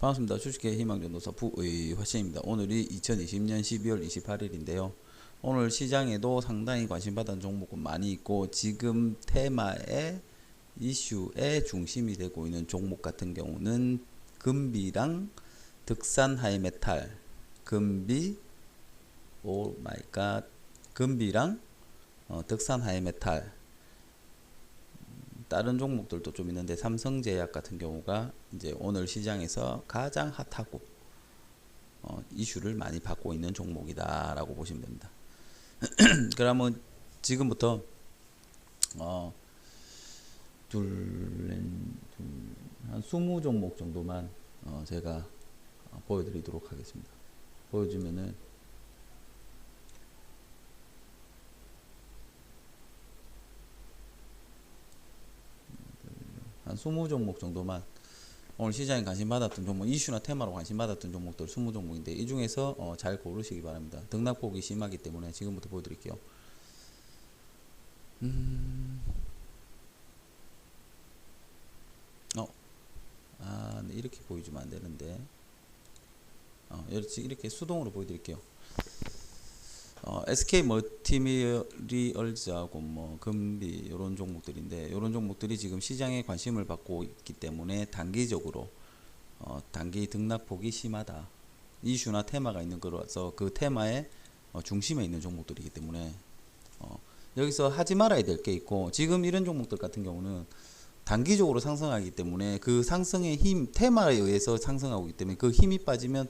반갑습니다. 주식회 희망전도사 부의 화신입니다. 오늘이 2020년 12월 28일인데요. 오늘 시장에도 상당히 관심받은 종목은 많이 있고 지금 테마의 이슈의 중심이 되고 있는 종목 같은 경우는 금비랑 득산 하이메탈, 금비, 오 마이 갓, 금비랑 어, 득산 하이메탈 다른 종목들도 좀 있는데 삼성제약 같은 경우가 이제 오늘 시장에서 가장 핫하고 어, 이슈를 많이 받고 있는 종목이다라고 보시면 됩니다. 그러면 지금부터 어, 둘, 둘, 한 20종목 정도만 어, 제가 어, 보여드리도록 하겠습니다. 보여주면은 한 20종목 정도만 오늘 시장에 관심 받았던 종목 이슈나 테마로 관심 받았던 종목들 20종목인데 이 중에서 어, 잘 고르시기 바랍니다. 등락폭이 심하기 때문에 지금부터 보여드릴게요. 음... 어, 아, 네, 이렇게 보여주면 안 되는데, 어, 이렇게 수동으로 보여드릴게요. 어, SK 멀티리얼즈하고 뭐 금비 이런 종목들인데 이런 종목들이 지금 시장에 관심을 받고 있기 때문에 단기적으로 어, 단기 등락폭이 심하다. 이슈나 테마가 있는 거라서 그 테마의 어, 중심에 있는 종목들이기 때문에 어, 여기서 하지 말아야 될 게 있고 지금 이런 종목들 같은 경우는 단기적으로 상승하기 때문에 그 상승의 힘 테마에 의해서 상승하고 있기 때문에 그 힘이 빠지면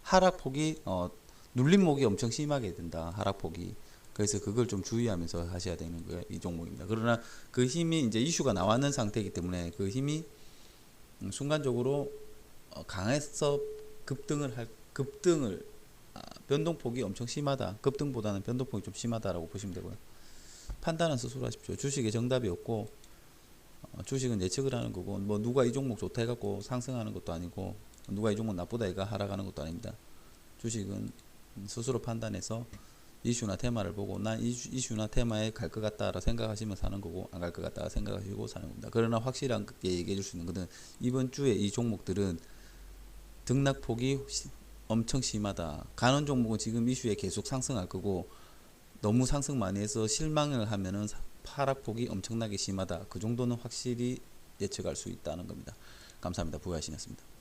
하락폭이 어, 눌림목이 엄청 심하게 된다 하락폭이. 그래서 그걸 좀 주의하면서 하셔야 되는 거예요 이 종목입니다. 그러나 그 힘이 이제 이슈가 나왔는 상태이기 때문에 그 힘이 음, 순간적으로 어, 강해서 급등을 할 급등을 아, 변동폭이 엄청 심하다. 급등보다는 변동폭이 좀 심하다라고 보시면 되고요. 판단은 스스로 하십시오. 주식의 정답이 없고 어, 주식은 예측을 하는 거고 뭐 누가 이 종목 좋다 해갖고 상승하는 것도 아니고 누가 이 종목 나쁘다 해가 하락하는 것도 아닙니다. 주식은 스스로 판단해서 이슈나 테마를 보고 난 이슈, 이슈 나 테마에 갈 것 같다라 생각하시면 사는 거고 안 갈 것 같다 생각하시고 사는 겁니다. 그러나 확실하게 얘기해 줄 수 있는 것은 이번 주에 이 종목들은 등락폭이 엄청 심하다. 가는 종목은 지금 이슈에 계속 상승할 거고 너무 상승 많이 해서 실망을 하면은 하락폭이 엄청나게 심하다. 그 정도는 확실히 예측할 수 있다는 겁니다. 감사합니다. 부하신이었습니다.